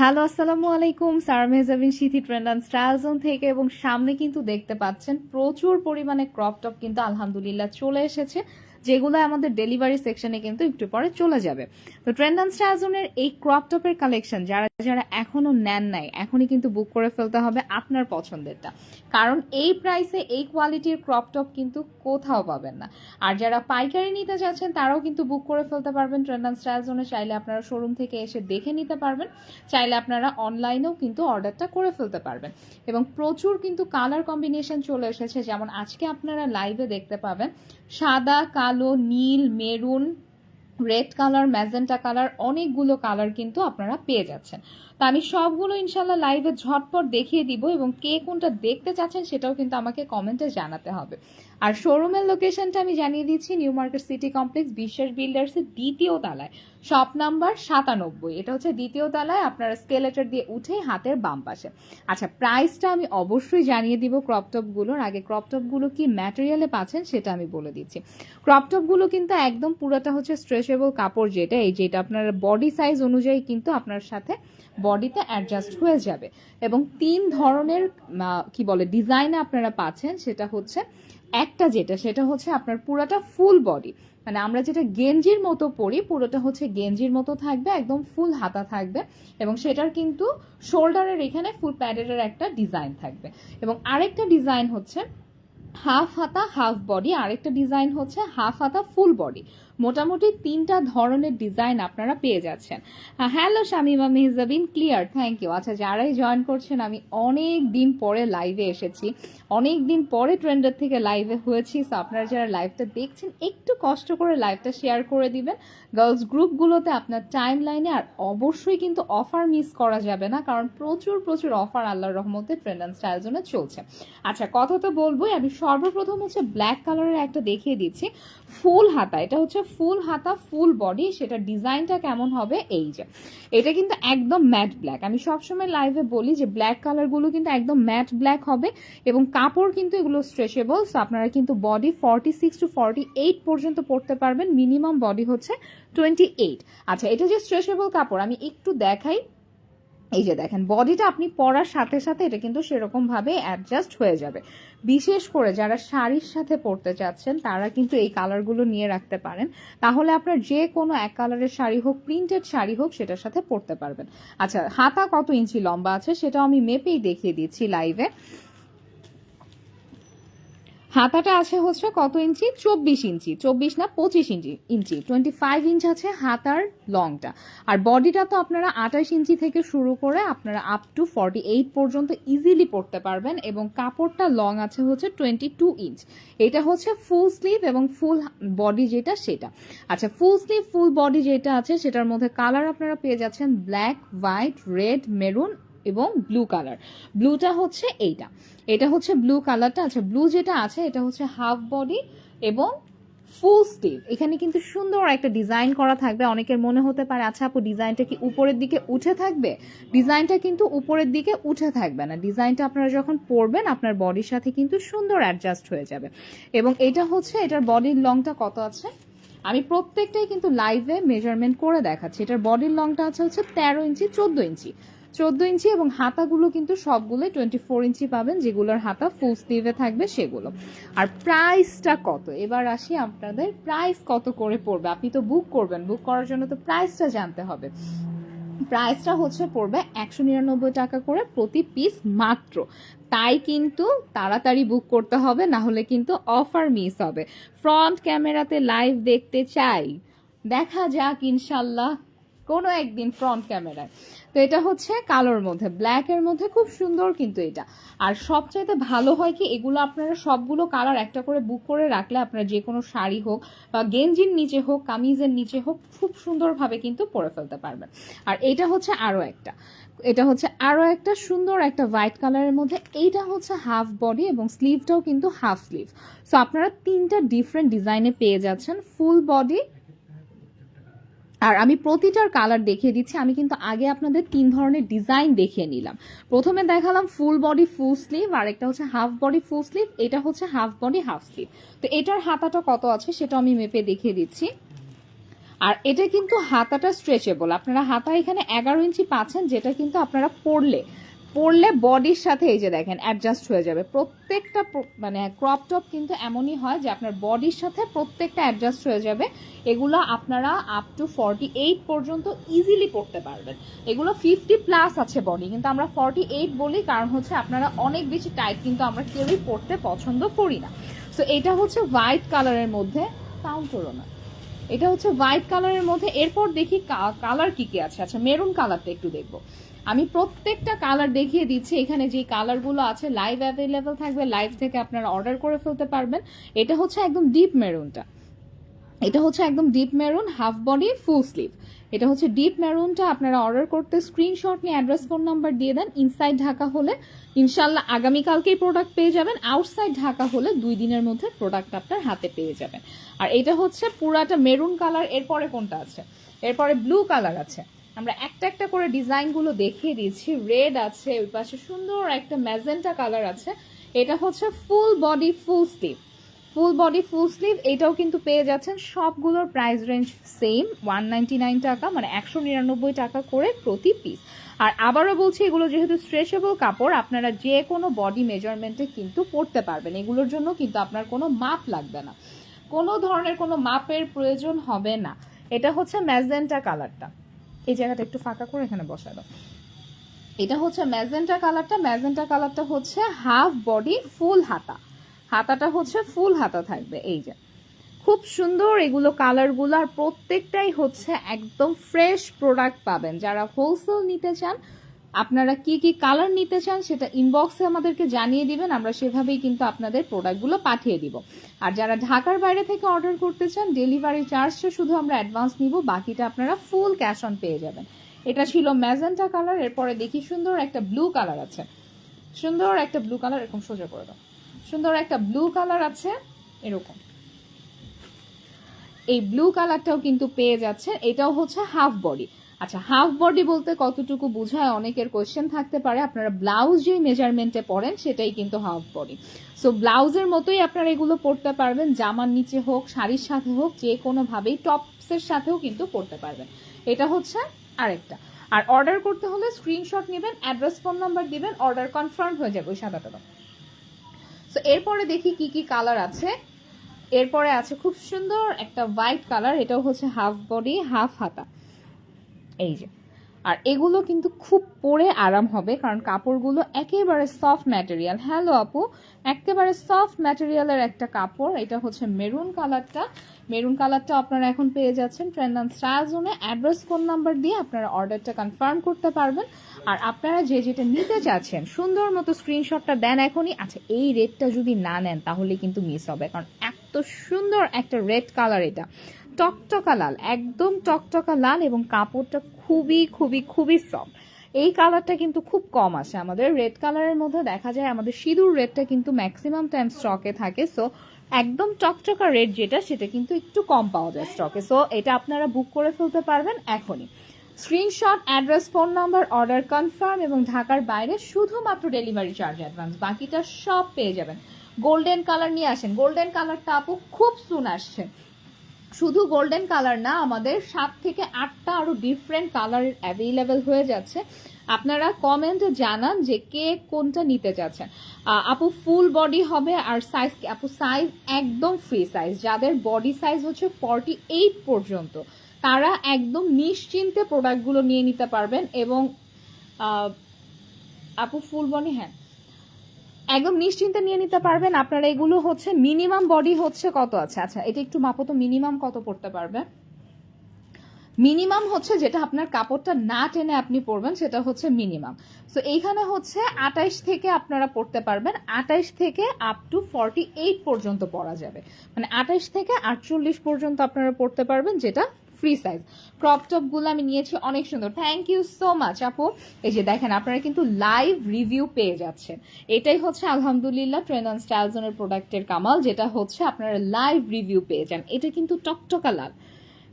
Hello, আসসালামু আলাইকুম। Sir Mehjabin Sithi trend and style zone থেকে এবং সামনে কিন্তু দেখতে পাচ্ছেন প্রচুর পরিমাণে ক্রপ টপ কিন্তু আলহামদুলিল্লাহ চলে এসেছে, যেগুলো আমাদের ডেলিভারি সেকশনে কিন্তু একটু পরে চলে যাবে। তো ট্রেন্ড অ্যান্ড স্টাইল জোনের এই ক্রপ টপের কালেকশন, যারা যারা এখনও নেন নাই। এখনই কিন্তু বুক করে ফেলতে হবে আপনার পছন্দেরটা। কারণ এই প্রাইসে এই কোয়ালিটির ক্রপ টপ কিন্তু কোথাও পাবেন না। আর যারা পাইকারি নিতে চাচ্ছেন তারাও কিন্তু বুক করে ফেলতে পারবেন। ট্রেন্ড অ্যান্ড স্টাইল জোনে চাইলে আপনারা শোরুম থেকে এসে দেখে নিতে পারবেন। চাইলে আপনারা অনলাইনেও কিন্তু অর্ডারটা করে ফেলতে পারবেন। এবং প্রচুর কিন্তু কালার কম্বিনেশন চলে এসেছে। যেমন আজকে আপনারা লাইভে দেখতে পাবেন সাদা, কালো, নীল maroon red colour magenta colour অনেকগুলো কালার কিন্তু আপনারা পেয়ে যাচ্ছেন। তো আমি সবগুলো ইনশাল্লাহ লাইভে ঝটপট দেখিয়ে দিব এবং কে কোনটা দেখতে চাচ্ছেন সেটাও কিন্তু আমাকে কমেন্টে জানাতে হবে। আর শোরুমের লোকেশনটা আমি জানিয়ে দিচ্ছি নিউ মার্কেট সিটি কমপ্লেক্স বিশ্বাস বিল্ডার্সের দ্বিতীয় তলায়। শপ নাম্বার সাতানব্বই। এটা হচ্ছে দ্বিতীয় তলায়, আপনারা স্কেলেটার দিয়ে উঠেই হাতের বাম পাশে। আচ্ছা প্রাইসটা আমি অবশ্যই জানিয়ে দিব ক্রপটপগুলোর আগে ক্রপটপগুলো কি ম্যাটেরিয়ালে পাচ্ছেন সেটা আমি বলে দিচ্ছি। ক্রপটপগুলো কিন্তু একদম পুরোটা হচ্ছে স্ট্রেচেবল কাপড় যেটা, এই যেটা আপনার বডি সাইজ অনুযায়ী কিন্তু আপনার সাথে বডিতে অ্যাডজাস্ট হয়ে যাবে। এবং তিন ধরনের কি বলে ডিজাইনে আপনারা পাচ্ছেন, সেটা হচ্ছে একটা যেটা, সেটা হচ্ছে আপনার পুরাটা ফুল বডি মানে আমরা যেটা গেঞ্জির মতো পরি, পুরোটা হচ্ছে গেঞ্জির মতো থাকবে, একদম ফুল হাতা থাকবে। এবং সেটার কিন্তু শোল্ডারের এখানে ফুল প্যাডের একটা ডিজাইন থাকবে। এবং আরেকটা ডিজাইন হচ্ছে হাফ হাতা হাফ বডি আরেকটা ডিজাইন হচ্ছে হাফ হাতা ফুল বডি মোটামুটি তিনটা ধরনের ডিজাইন আপনারা পেয়ে যাচ্ছেন। Hello Shamima Mehjabin clear thank you আচ্ছা যারাই জয়েন করছেন, আমি অনেক দিন পরে লাইভে এসেছি। অনেক দিন পরে ট্রেন্ডের থেকে লাইভে হয়েছি সো আপনারা যারা লাইভটা দেখছেন, একটু কষ্ট করে লাইভটা শেয়ার করে দিবেন। গার্লস গ্রুপগুলোতে আপনার টাইম লাইনে আর অবশ্যই কিন্তু অফার মিস করা যাবে না, কারণ প্রচুর প্রচুর অফার আল্লাহর রহমতে ট্রেন্ড অ্যান্ড স্টাইল জন্য চলছে। আচ্ছা কথা তো বলবোই, আমি সর্বপ্রথম হচ্ছে ব্ল্যাক কালারের একটা দেখিয়ে দিচ্ছি। ফুল হাতা, এটা হচ্ছে ফুল হাতা, ফুল বডি সেটা ডিজাইনটা কেমন হবে? এই যে। এটা কিন্তু একদম ম্যাট ব্ল্যাক আমি সবসময় লাইভে বলি যে ব্ল্যাক কালারগুলো কিন্তু একদম ম্যাট ব্ল্যাক হবে এবং কাপড় কিন্তু এগুলো স্ট্রেচেবল সো আপনারা কিন্তু body forty six to forty eight পর্যন্ত পড়তে পারবেন। মিনিমাম বডি হচ্ছে টোয়েন্টি এইট আচ্ছা এটা যে স্ট্রেচেবল কাপড়, আমি একটু দেখাই। এই যে দেখেন বডিটা আপনি পরার সাথে সাথে এটা কিন্তু সেরকমভাবে অ্যাডজাস্ট হয়ে যাবে। বিশেষ করে যারা শাড়ির সাথে পরতে চাচ্ছেন, তারা কিন্তু এই কালারগুলো নিয়ে রাখতে পারেন। তাহলে আপনার যে কোনো এক কালারের শাড়ি হোক প্রিন্টেড শাড়ি হোক, সেটার সাথে পরতে পারবেন। আচ্ছা হাতা কত ইঞ্চি লম্বা আছে? সেটাও আমি মেপেই দেখিয়ে দিচ্ছি লাইভে হাতাটা আছে হচ্ছে কত ইঞ্চি? চব্বিশ ইঞ্চি। চব্বিশ না পঁচিশ inch. Inch. Twenty five inch আছে হাতার লংটা আর বডিটা তো আপনারা আঠাশ ইঞ্চি থেকে শুরু করে আপনারা আপ টু ফর্টি এইট পর্যন্ত ইজিলি পরতে পারবেন এবং কাপড়টা লং আছে হচ্ছে টোয়েন্টি টু ইঞ্চ এটা হচ্ছে ফুল স্লিভ এবং ফুল বডি যেটা সেটা। আচ্ছা ফুল স্লিভ ফুল বডি যেটা আছে সেটার মধ্যে কালার আপনারা পেয়ে যাচ্ছেন ব্ল্যাক হোয়াইট রেড মেরুন এবং ব্লু কালার ব্লুটা হচ্ছে এইটা। এটা হচ্ছে ব্লু কালারটা আচ্ছা ব্লু যেটা আছে, এটা হচ্ছে হাফ বডি এবং ফুল স্লিভ এখানে কিন্তু সুন্দর একটা ডিজাইন করা থাকবে। অনেকের মনে হতে পারে আচ্ছা আপু ডিজাইনটা কি উপরের দিকে উঠে থাকবে? ডিজাইনটা কিন্তু উপরের দিকে উঠে থাকবে না। ডিজাইনটা আপনারা যখন পরবেন, আপনার বডির সাথে কিন্তু সুন্দর অ্যাডজাস্ট হয়ে যাবে। এবং এটা হচ্ছে, এটার বডির লংটা কত আছে? আমি প্রত্যেকটাই কিন্তু লাইভে মেজারমেন্ট করে দেখাচ্ছি। এটার বডির লংটা আছে হচ্ছে তেরো ইঞ্চি, চোদ্দ ইঞ্চি। চোদ্দ ইঞ্চি এবং হাতাগুলো কিন্তু সবগুলোই টোয়েন্টি ফোর ইঞ্চি পাবেন, যেগুলোর হাতা ফুল স্লিভে থাকবে সেগুলো। আর প্রাইসটা কত? এবার আসি আপনাদের প্রাইস কত করে পড়বে? আপনি তো বুক করবেন বুক করার জন্য তো প্রাইসটা জানতে হবে। প্রাইসটা হচ্ছে পড়বে একশো নিরানব্বই টাকা করে প্রতি পিস মাত্র। তাই কিন্তু তাড়াতাড়ি বুক করতে হবে, না হলে কিন্তু অফার মিস হবে। ফ্রন্ট ক্যামেরাতে লাইভ দেখতে চাই। দেখা যাক, ইনশাল্লাহ কোনো একদিন ফ্রন্ট ক্যামেরায় তো এটা হচ্ছে কালোর মধ্যে ব্ল্যাকের মধ্যে খুব সুন্দর কিন্তু এটা। আর সবচাইতে ভালো হয় কি, এগুলো আপনারা সবগুলো কালার একটা করে বুক করে রাখলে আপনারা যে কোনো শাড়ি হোক বা গেঞ্জির নিচে হোক, কামিজের নিচে হোক, খুব সুন্দরভাবে কিন্তু পরে ফেলতে পারবেন। আর এটা হচ্ছে আরও একটা। এটা হচ্ছে আরও একটা সুন্দর একটা হোয়াইট কালারের মধ্যে, এইটা হচ্ছে হাফ বডি এবং স্লিভটাও কিন্তু হাফ স্লিভ সো আপনারা তিনটা ডিফারেন্ট ডিজাইনে পেয়ে যাচ্ছেন ফুল বডি আর আমি প্রতিটার কালার দেখিয়ে দিচ্ছি। আমি কিন্তু আগে আপনাদের তিন ধরনের ডিজাইন দেখিয়ে নিলাম। প্রথমে দেখালাম ফুল বডি ফুল স্লিভ আর একটা হচ্ছে হাফ বডি ফুল স্লিভ এটা হচ্ছে হাফ বডি হাফ স্লিভ তো এটার হাতাটা কত আছে সেটা আমি মেপে দেখিয়ে দিচ্ছি। আর এটা কিন্তু হাতাটা স্ট্রেচেবল আপনারা হাতা এখানে এগারো ইঞ্চি পাচ্ছেন, যেটা কিন্তু আপনারা পরলে পরলে বডির সাথে এই যে দেখেন অ্যাডজাস্ট হয়ে যাবে। প্রত্যেকটা মানে ক্রপ টপ কিন্তু এমনই হয় যে আপনার বডির সাথে প্রত্যেকটা অ্যাডজাস্ট হয়ে যাবে। এগুলো আপনারা আপ টু ফর্টি এইট পর্যন্ত ইজিলি পড়তে পারবেন। এগুলো ফিফটি প্লাস আছে বডি কিন্তু আমরা ফর্টি এইট বলি কারণ হচ্ছে আপনারা অনেক বেশি টাইট কিন্তু আমরা কেউই পড়তে পছন্দ করি না। সো এটা হচ্ছে হোয়াইট কালারের মধ্যে সাউন্ড করো না। এটা হচ্ছে হোয়াইট কালারের মধ্যে, এরপর দেখি কালার কি কি আছে? আচ্ছা মেরুন কালারটা একটু দেখব। আমি প্রত্যেকটা কালার দেখিয়ে দিচ্ছি। এখানে যে কালারগুলো আছে লাইভ অ্যাভেলেবেল থাকবে লাইভ থেকে আপনারা অর্ডার করে ফেলতে পারবেন। এটা হচ্ছে একদম ডিপ মেরুনটা এটা হচ্ছে একদম deep maroon half body full sleeve এটা হচ্ছে ডিপ মেরুনটা আপনারা অর্ডার করতে স্ক্রিনশট নিয়ে অ্যাড্রেস ফোন নাম্বার দিয়ে দেন। ইনসাইড ঢাকা হলে ইনশাল্লাহ আগামীকালকেই প্রোডাক্ট পেয়ে যাবেন। আউটসাইড ঢাকা হলে দুই দিনের মধ্যে প্রোডাক্ট আপনার হাতে পেয়ে যাবেন। আর এটা হচ্ছে পুরাটা মেরুন কালার এরপরে কোনটা আছে? এরপরে ব্লু কালার আছে। আমরা একটা একটা করে ডিজাইনগুলো দেখিয়ে দিচ্ছি। রেড আছে, ওই পাশে সুন্দর একটা ম্যাজেন্টা কালার আছে। এটা হচ্ছে full body full sleeve full body full sleeve এটাও কিন্তু পেয়ে যাচ্ছেন সবগুলোর প্রাইস রেঞ্জ সেম ওয়ান টাকা মানে একশো নিরানব্বই টাকা করে প্রতি পিস আর আবারও বলছি, এগুলো যেহেতু স্ট্রেচেবল কাপড়, আপনারা যে কোনো বডি মেজারমেন্টে কিন্তু পরতে পারবেন। এগুলোর জন্য কিন্তু আপনার কোনো মাপ লাগবে না। কোনো ধরনের কোনো মাপের প্রয়োজন হবে না। এটা হচ্ছে ম্যাজেন্টা কালারটা এই জায়গাটা একটু ফাঁকা করে এখানে বসা দাও। এটা হচ্ছে ম্যাজেন্টা কালারটা। ম্যাজেন্টা কালারটা হচ্ছে হাফ বডি, ফুল হাতা। হাতাটা হচ্ছে ফুল হাতা থাকবে, এই যে। খুব সুন্দর এগুলো কালারগুলো, আর প্রত্যেকটাই হচ্ছে একদম ফ্রেশ প্রোডাক্ট পাবেন। যারা হোলসেল নিতে চান আপনারা কি কি কালার নিতে চান সেটা ইনবক্সে আমাদেরকে জানিয়ে দিবেন, আমরা সেভাবেই কিন্তু আপনাদের প্রোডাক্টগুলো পাঠিয়ে দিব। আর যারা ঢাকার বাইরে থেকে অর্ডার করতে চান ডেলিভারি চার্জটা শুধু আমরা অ্যাডভান্স নিব, বাকিটা আপনারা ফুল ক্যাশ অন পেয়ে যাবেন। এটা ছিল ম্যাজেন্টা কালার এরপরে দেখি সুন্দর একটা ব্লু কালার আছে। সুন্দর একটা ব্লু কালার এরকম সোজা করে দাও। সুন্দর একটা ব্লু কালার আছে, এরকম। এই ব্লু কালারটাও কিন্তু পেয়ে যাচ্ছে এটাও হচ্ছে হাফ বডি আচ্ছা হাফ বডি বলতে কতটুকু বোঝায় অনেকের কোয়েশ্চেন থাকতে পারে। আপনারা ব্লাউজ যেই মেজারমেন্টে পরেন সেটাই কিন্তু হাফ বডি সো ব্লাউজের মতোই আপনারা এগুলো পরতে পারবেন। জামার নিচে হোক, শাড়ির সাথে হোক, যে কোনোভাবেই টপসের সাথেও কিন্তু পরতে পারবেন। এটা হচ্ছে আরেকটা। আর অর্ডার করতে হলে স্ক্রিনশট নেবেন অ্যাড্রেস ফোন নাম্বার দিবেন অর্ডার কনফার্ম হয়ে যাবে ওই সাদাটা দাও সো এরপরে দেখি কি কি কালার আছে। এরপরে আছে খুব সুন্দর একটা হোয়াইট কালার এটাও হচ্ছে হাফ বডি হাফ হাতা। এই যে। আর এগুলো কিন্তু খুব পরে আরাম হবে, কারণ কাপড়গুলো একেবারে সফট ম্যাটেরিয়াল হ্যালো আপু, একেবারে সফট ম্যাটেরিয়ালের একটা কাপড়। এটা হচ্ছে মেরুন কালারটা মেরুন কালারটা আপনারা এখন পেয়ে যাচ্ছেন ট্রেন্ড অ্যান্ড স্টার জোনে অ্যাড্রেস ফোন নাম্বার দিয়ে আপনারা অর্ডারটা কনফার্ম করতে পারবেন। আর আপনারা যে যেটা নিতে চাচ্ছেন, সুন্দর মতো স্ক্রিনশটটা দেন এখনই। আচ্ছা এই রেডটা যদি না নেন, তাহলে কিন্তু মিস হবে, কারণ এত সুন্দর একটা রেড কালার এটা। টকটকা লাল, একদম টকটকা লাল এবং কাপড়টা খুবই খুবই খুবই সফট এই কালারটা কিন্তু খুব কম আসে আমাদের। রেড কালারের মধ্যে দেখা যায় আমাদের সিঁদুর রেডটা কিন্তু ম্যাক্সিমাম টাইম স্টকে থাকে। সো একদম টকটকা রেড যেটা, সেটা কিন্তু একটু কম পাওয়া যায় স্টকে সো এটা আপনারা বুক করে ফেলতে পারবেন এখনই। Screenshot address phone number order confirm এবং ঢাকার বাইরে শুধুমাত্র ডেলিভারি চার্জ অ্যাডভান্স বাকিটা সব পেয়ে যাবেন। গোল্ডেন কালার নিয়ে আসেন। গোল্ডেন কালারটা আপু খুব সুন আসছে। শুধু গোল্ডেন কালার না, আমাদের সাত থেকে আটটা আরও ডিফারেন্ট কালার অ্যাভেলেবেল হয়ে যাচ্ছে। আপনারা কমেন্টে জানান যে কে কোনটা নিতে চাচ্ছেন। আপু ফুল বডি হবে আর সাইজ আপু সাইজ একদম ফ্রি সাইজ যাদের বডি সাইজ হচ্ছে ফর্টি এইট পর্যন্ত, তারা একদম নিশ্চিন্তে প্রোডাক্টগুলো নিয়ে নিতে পারবেন এবং আপু ফুল বডি হ্যাঁ। একদম নিশ্চিন্তে নিয়ে নিতে পারবেন। আপনারা এগুলো হচ্ছে মিনিমাম বডি হচ্ছে কত? আছে আচ্ছা এটা একটু মাপো তো মিনিমাম কত পড়তে পারবে? মিনিমাম হচ্ছে যেটা আপনার কাপড়টা না টেনে আপনি পরবেন, সেটা হচ্ছে মিনিমাম। সো এইখানে হচ্ছে আটাইশ থেকে আপনারা পড়তে পারবেন। আটাইশ থেকে আপ টু ফর্টি এইট পর্যন্ত পরা যাবে। মানে আটাইশ থেকে আটচল্লিশ পর্যন্ত আপনারা পড়তে পারবেন, যেটা ফ্রি সাইজ। ক্রপ টপগুলো আমি নিয়েছি অনেক সুন্দর। থ্যাংক ইউ সো মাচ আপু। এই যে দেখেন, আপনারা কিন্তু লাইভ রিভিউ পেয়ে যাচ্ছেন। এটাই হচ্ছে আলহামদুলিল্লাহ ট্রেন অন স্টাইলজনের প্রোডাক্টের কামাল, যেটা হচ্ছে আপনারা লাইভ রিভিউ পেয়ে যান। এটা কিন্তু টকটকা লাল।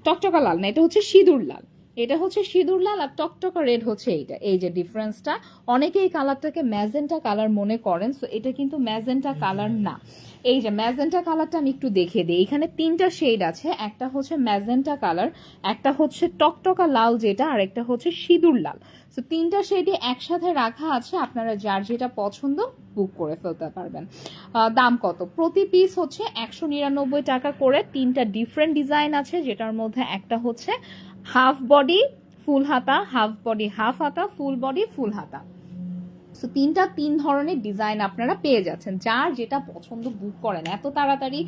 টকটকা লাল না, এটা হচ্ছে সিঁদুর লাল। এটা হচ্ছে সিঁদুর লাল আর টকটকা রেড হচ্ছে এইটা। এই যে ডিফারেন্সটা অনেকে এই কালারটাকে ম্যাজেন্টা কালার মনে করেন সো এটা কিন্তু ম্যাজেন্টা কালার না। এই যে ম্যাজেন্টা কালারটা আমি একটু দেখে দিই। এখানে তিনটা শেড আছে একটা হচ্ছে ম্যাজেন্টা কালার একটা হচ্ছে টকটকা লাল যেটা আর একটা হচ্ছে সিঁদুর লাল। সো তিনটা শেডে একসাথে রাখা আছে আপনারা যার যেটা পছন্দ বুক করে ফেলতে পারবেন। দাম কত? প্রতি পিস হচ্ছে একশো নিরানব্বই টাকা করে। তিনটা ডিফারেন্ট ডিজাইন আছে যেটার মধ্যে একটা হচ্ছে হাফ বডি, ফুল হাতা, হাফ বডি, হাফ হাতা, ফুল বডি, ফুল হাতা। সো তিনটা তিন ধরনের ডিজাইন আপনারা পেয়ে যাচ্ছেন। যার যেটা পছন্দ বুক করেন, এত তাড়াতাড়ি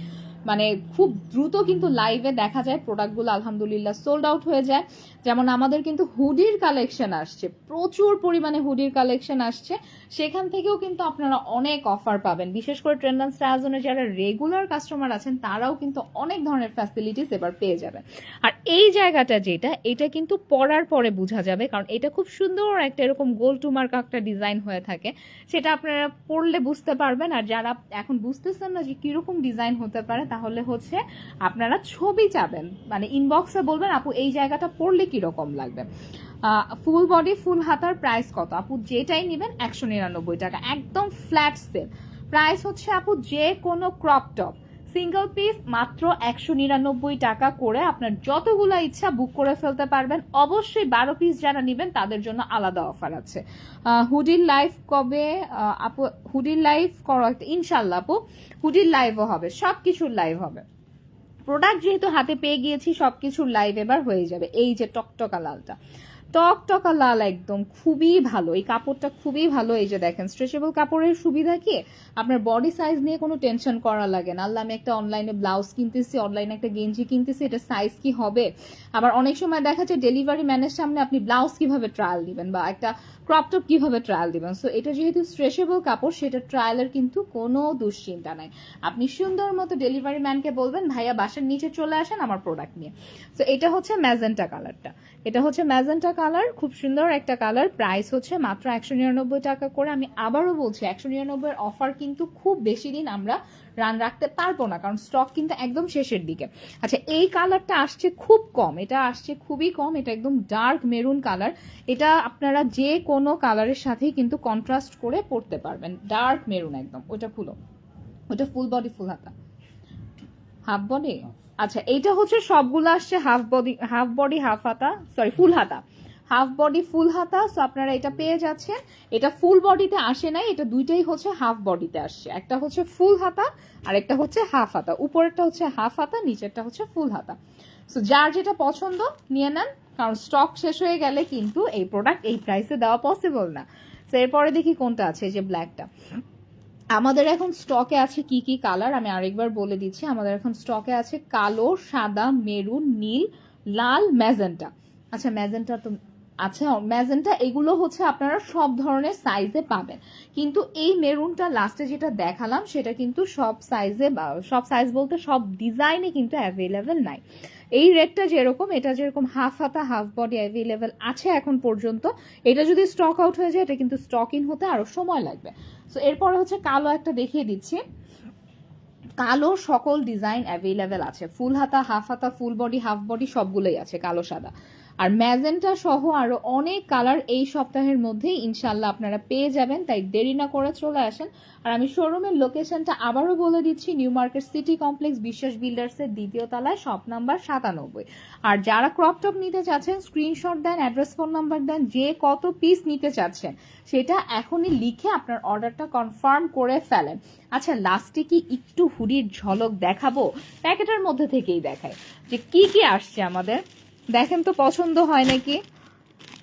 মানে খুব দ্রুত কিন্তু লাইভে দেখা যায় প্রোডাক্টগুলো আলহামদুলিল্লাহ সোল্ড আউট হয়ে যায়। যেমন আমাদের কিন্তু হুডির কালেকশন আসছে, প্রচুর পরিমাণে হুডির কালেকশন আসছে। সেখান থেকেও কিন্তু আপনারা অনেক অফার পাবেন। বিশেষ করে ট্রেন্ডান্স অ্যান্ড যারা রেগুলার কাস্টমার আছেন, তারাও কিন্তু অনেক ধরনের ফ্যাসিলিটিস এবার পেয়ে যাবেন। আর এই জায়গাটা যেটা, এটা কিন্তু পরার পরে বোঝা যাবে, কারণ এটা খুব সুন্দর একটা এরকম গোল টুমার্ক একটা ডিজাইন হয়ে থাকে। সেটা আপনারা পড়লে বুঝতে পারবেন। আর যারা এখন বুঝতেছেন না যে কীরকম ডিজাইন হতে পারে তাহলে হচ্ছে আপনারা ছবি চাবেন। মানে ইনবক্সে বলবেন, আপু, এই জায়গাটা পড়লে কীরকম লাগবে? ফুল বডি ফুল হাতার প্রাইস কত? আপু, যেটাই নেবেন একশো নিরানব্বই টাকা। একদম ফ্ল্যাট সেল প্রাইস হচ্ছে, আপু, যে কোনো ক্রপ টপ সিঙ্গেল পিস মাত্র একশো নিরানব্বই টাকা করে আপনার যতগুলো ইচ্ছা বুক করে ফেলতে পারবেন। অবশ্যই বারো পিস যারা নেবেন, তাদের জন্য আলাদা অফার আছে। হুডির লাইভ কবে আপু, হুডির লাইভ করো একটা ইনশাল্লাহ আপু, হুডির লাইভও হবে সব কিছুর লাইভ হবে। প্রোডাক্ট যেহেতু হাতে পেয়ে গিয়েছি, সবকিছুর লাইভ এবার হয়ে যাবে। এই যে টকটকা লালটা। টকটকা লাল একদম, খুবই ভালো। এই কাপড়টা খুবই ভালো, এই যে দেখেন স্ট্রেচেবল কাপড়ের সুবিধা কি? আপনার বডি সাইজ নিয়ে কোনো টেনশন করা লাগে না। আল্লাহ, আমি একটা অনলাইনে ব্লাউজ কিনতেছি অনলাইনে একটা গেঞ্জি কিনতেছি, এটা সাইজ কি হবে? আবার অনেক সময় দেখা যায় ডেলিভারি ম্যানের সামনে আপনি ব্লাউজ কীভাবে ট্রায়াল দিবেন বা একটা ক্রপ টপ কীভাবে ট্রায়াল দিবেন? সো এটা যেহেতু স্ট্রেচেবল কাপড়, সেটা ট্রায়ালের কিন্তু কোনো দুশ্চিন্তা নাই। আপনি সুন্দর মতো ডেলিভারি ম্যানকে বলবেন, ভাইয়া, বাসার নিচে চলে আসেন আমার প্রোডাক্ট নিয়ে। সো এটা হচ্ছে ম্যাজেন্টা কালারটা এটা হচ্ছে ম্যাজেন্টা কালার খুব সুন্দর একটা কালার। প্রাইস হচ্ছে মাত্র একশো নিরানব্বই টাকা করে। আমি আবারও বলছি একশো নিরানব্বই অফার কিন্তু খুব বেশি দিন আমরা রান রাখতে পারব না কারণ স্টক কিন্তু একদম শেষের দিকে। আচ্ছা এই কালারটা আসছে খুব কম। এটা আসছে খুবই কম। এটা একদম ডার্ক মেরুন কালার। এটা আপনারা যে কোনো কালারের সাথেই কিন্তু কন্ট্রাস্ট করে পরতে পারবেন। ডার্ক মেরুন একদম। ওটা খুলো। ওটা ফুল বডি ফুল হাতা। হাফ বডি আচ্ছা এইটা হচ্ছে সবগুলো আসছে half body half body half হাতা। সরি ফুল হাতা। হাফ বডি, ফুল হাতা সো আপনারা এটা পেয়ে যাচ্ছেন। এটা ফুল বডিতে আসে নাই, এটা দুইটাই হচ্ছে হাফ বডিতে আসছে। একটা হচ্ছে ফুল হাতা আর একটা হচ্ছে হাফ হাতা। উপরেরটা হচ্ছে হাফ হাতা, নিচেরটা হচ্ছে ফুল হাতা। সো যার যেটা পছন্দ, নিয়ে নেন, কারণ স্টক শেষ হয়ে গেলে কিন্তু এই প্রোডাক্ট এই প্রাইসে দেওয়া পসিবল না। সো এরপরে দেখি কোনটা আছে যে ব্ল্যাকটা আমাদের এখন স্টকে আছে কি কি কালার আমি আরেকবার বলে দিচ্ছি, আমাদের এখন স্টকে আছে কালো, সাদা, মেরুন, নীল, লাল, ম্যাজেন্টা। আচ্ছা ম্যাজেন্টা তো আচ্ছা ম্যাজেন্টা, এগুলো হচ্ছে আপনারা সব ধরনের সাইজে পাবেন। কিন্তু এই মেরুনটা লাস্টে যেটা দেখালাম, সেটা কিন্তু সব সাইজে সব সাইজ বলতে সব ডিজাইনে কিন্তু অ্যাভেলেবেল নাই। এই রেটটা যেরকম, এটা যেরকম হাফ হাতা হাফ বডি অ্যাভেলেবেল আছে এখন পর্যন্ত, এটা যদি স্টক আউট হয়ে যায়, এটা কিন্তু স্টক ইন হতে আরও সময় লাগবে। সো এরপরে হচ্ছে কালো একটা দেখিয়ে দিচ্ছি। কালো সকল ডিজাইন অ্যাভেলেবেল আছে। ফুল হাতা হাফ হাতা ফুল বডি হাফ বডি সবগুলোই আছে, কালো, সাদা। আর ম্যাজেন্টা সহ আরও অনেক কালার এই সপ্তাহের মধ্যেই ইনশাল্লাহ আপনারা পেয়ে যাবেন, তাই দেরি না করে চলে আসেন। আর আমি শোরুমের লোকেশনটা আবারও বলে দিচ্ছি নিউ মার্কেট সিটি কমপ্লেক্স বিশ্বাস বিল্ডার্সের দ্বিতীয় তলায় শপ নাম্বার সাতানব্বই। আর যারা ক্রপ টপ নিতে চাচ্ছেন স্ক্রিনশট দেন অ্যাড্রেস ফোন নাম্বার দেন, যে কত পিস নিতে চাচ্ছেন, সেটা এখনই লিখে আপনার অর্ডারটা কনফার্ম করে ফেলেন। আচ্ছা লাস্টে কি একটু হুডির ঝলক দেখাবো? প্যাকেটের মধ্যে থেকেই দেখায় যে কি কি আসছে আমাদের। দেখেন তো পছন্দ হয় নাকি?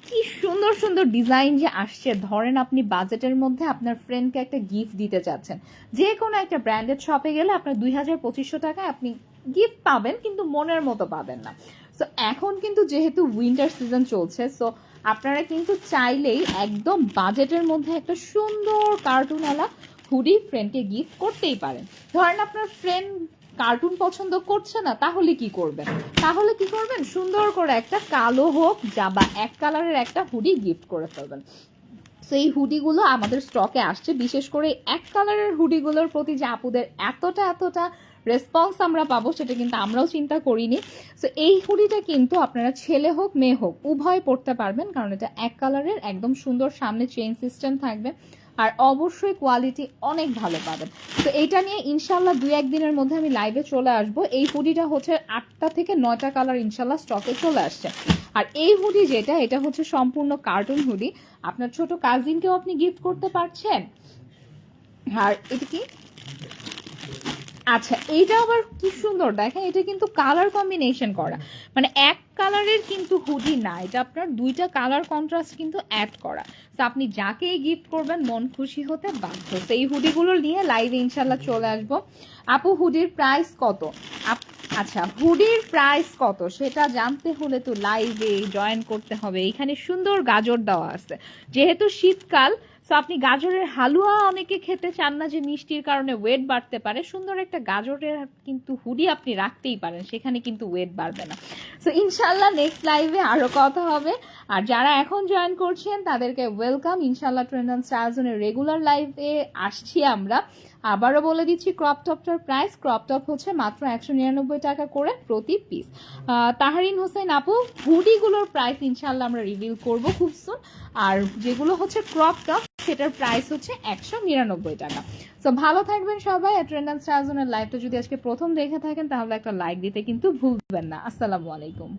কি সুন্দর সুন্দর ডিজাইন যে আসছে। ধরেন আপনি বাজেটের মধ্যে আপনার ফ্রেন্ডকে একটা গিফট দিতে চাচ্ছেন। যে কোনো একটা ব্র্যান্ডেড শপে গেলে আপনার দুই হাজার পঁচিশশো টাকায় আপনি গিফট পাবেন, কিন্তু মনের মতো পাবেন না। সো এখন কিন্তু যেহেতু উইন্টার সিজন চলছে সো আপনারা কিন্তু চাইলেই একদম বাজেটের মধ্যে একটা সুন্দর কার্টুনওয়ালা হুডি ফ্রেন্ডকে গিফট করতেই পারেন। ধরেন আপনার ফ্রেন্ড কার্টুন পছন্দ করছে না, তাহলে কি করবেন? তাহলে কি করবেন? সুন্দর করে একটা কালো হোক যা বা এক কালারের একটা হুডি গিফট করে ফেলবেন। সো এই হুডিগুলো আমাদের স্টকে আসছে, বিশেষ করে এক কালারের হুডিগুলোর প্রতি যে আপুদের এতটা এতটা রেসপন্স আমরা পাবো, সেটা কিন্তু আমরাও চিন্তা করিনি। সো এই হুডিটা কিন্তু আপনারা ছেলে হোক, মেয়ে হোক, উভয় পড়তে পারবেন, কারণ এটা এক কালারের, একদম সুন্দর সামনে চেইন সিস্টেম থাকবে। আর অবশ্যই কোয়ালিটি অনেক ভালো পাবেন। তো এইটা নিয়ে ইনশাল্লাহ দু একদিনের মধ্যে আমি লাইভে চলে আসব। এই হুডিটা হচ্ছে আটটা থেকে নয়টা কালার ইনশাল্লাহ স্টকে চলে আসছে। আর এই হুডি যেটা, এটা হচ্ছে সম্পূর্ণ কার্টুন হুডি। আপনার ছোট কাজিনকেও আপনি গিফট করতে পারছেন? আর এটা কি? আচ্ছা এইটা আবার কি সুন্দর, দেখেন এটা কিন্তু কালার কম্বিনেশন করা। মানে এক কালারের কিন্তু হুডি না, এটা আপনার দুইটা কালার কন্ট্রাস্ট কিন্তু অ্যাড করা। তো আপনি যাকেই গিফট করবেন, মন খুশি হতে বাধ্য। তো এই হুডিগুলো নিয়ে লাইভে ইনশাল্লাহ চলে আসব। আপু হুডির প্রাইস কত? আচ্ছা হুডির প্রাইস কত? সেটা জানতে হলে তো লাইভে জয়েন করতে হবে। এখানে সুন্দর গাজর দেওয়া আছে। যেহেতু শীতকাল তো আপনি গাজরের হালুয়া অনেকে খেতে চান না যে মিষ্টির কারণে ওয়েট বাড়তে পারে। সুন্দর একটা গাজরের কিন্তু হুডি আপনি রাখতেই পারেন, সেখানে কিন্তু ওয়েট বাড়বে না। সো ইনশাল্লাহ নেক্সট লাইভে আরও কথা হবে। আর যারা এখন জয়েন করছেন, তাদেরকে ওয়েলকাম ইনশাল্লাহ ট্রেন্ড অ্যান্ড স্টারজনের রেগুলার লাইভে আসছি আমরা। আবারও বলে দিচ্ছি ক্রপ টপটার প্রাইস ক্রপ টপ হচ্ছে মাত্র একশো নিরানব্বই টাকা করে প্রতি পিস তাহারিন হোসেন আপু, হুডিগুলোর প্রাইস ইনশাল্লাহ আমরা রিভিল করব খুব সুন আর যেগুলো হচ্ছে ক্রপ টপ সেটার প্রাইস হচ্ছে একশো নিরানব্বই টাকা। তো ভালো থাকবেন সবাই ট্রেন্ড অ্যান্ড স্টারজনের লাইভটা যদি আজকে প্রথম দেখে থাকেন, তাহলে একটা লাইক দিতে কিন্তু ভুলবেন না। আসসালামু আলাইকুম।